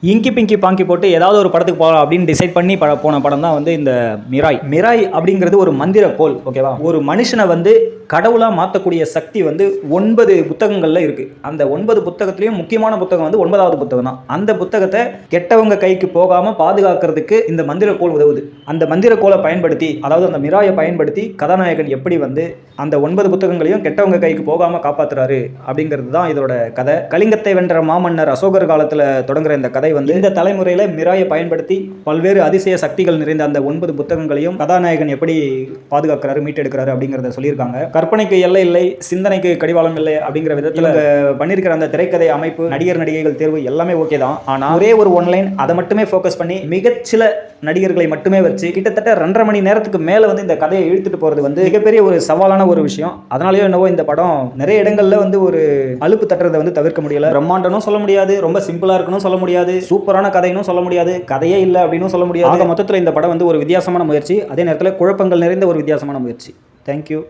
இங்கி பிங்கி பாங்கி போட்டு ஏதாவது ஒரு படத்துக்கு போகலாம் அப்படின்னு டிசைட் பண்ணி பட போன படம் தான் வந்து இந்த மிராய். மிராய் அப்படிங்கிறது ஒரு மந்திர கோல் ஓகேவா ஒரு மனுஷனை வந்து கடவுளாக மாற்றக்கூடிய சக்தி வந்து ஒன்பது புத்தகங்களில் இருக்குது அந்த ஒன்பது புத்தகத்துலேயும் முக்கியமான புத்தகம் வந்து ஒன்பதாவது புத்தகம் தான். அந்த புத்தகத்தை கெட்டவங்க கைக்கு போகாமல் பாதுகாக்கிறதுக்கு இந்த மந்திரக்கோள் கோல் உதவுது. அந்த மந்திர கோலை பயன்படுத்தி அதாவது அந்த மிராயை பயன்படுத்தி கதாநாயகன் எப்படி வந்து அந்த ஒன்பது புத்தகங்களையும் கெட்டவங்க கைக்கு போகாமல் காப்பாத்துறாரு அப்படிங்கிறது தான் இதோட கதை. கலிங்கத்தை வென்ற மாமன்னர் அசோகர் காலத்தில் தொடங்குற இந்த கதை வந்து இந்த தலைமுறையில் மிராயை பயன்படுத்தி பல்வேறு அதிசய சக்திகள் நிறைந்த அந்த ஒன்பது புத்தகங்களையும் கதாநாயகன் எப்படி பாதுகாக்கிறாரு மீட்டெடுக்கிறாரு அப்படிங்கிறத சொல்லியிருக்காங்க. கற்பனைக்கு எல்லை இல்லை சிந்தனைக்கு கடிவாளம் இல்லை அப்படிங்கிற விதத்தில் பண்ணியிருக்கிற அந்த திரைக்கதை அமைப்பு நடிகர் நடிகைகள் தேர்வு எல்லாமே ஓகே தான். ஆனால் ஒரே ஒரு ஒன்லைன் அதை மட்டுமே ஃபோக்கஸ் பண்ணி மிகச்சில நடிகர்களை மட்டுமே வச்சு கிட்டத்தட்ட ரெண்டரை மணி நேரத்துக்கு மேலே வந்து இந்த கதையை இழுத்துட்டு போகிறது வந்து மிகப்பெரிய ஒரு சவாலான ஒரு விஷயம். அதனாலயோ என்னவோ இந்த படம் நிறைய இடங்கள்ல வந்து ஒரு அலுப்பு தட்டுறதை வந்து தவிர்க்க முடியல. பிரம்மாண்டனும் சொல்ல முடியாது ரொம்ப சிம்பிளா இருக்கணும் சொல்ல முடியாது சூப்பரான கதைனும் சொல்ல முடியாது கதையே இல்லை அப்படின்னு சொல்ல முடியாது. ஆக மொத்தத்தில் இந்த படம் வந்து ஒரு வித்தியாசமான முயற்சி. அதே நேரத்தில் குழப்பங்கள் நிறைந்த ஒரு வித்தியாசமான முயற்சி. தேங்க்யூ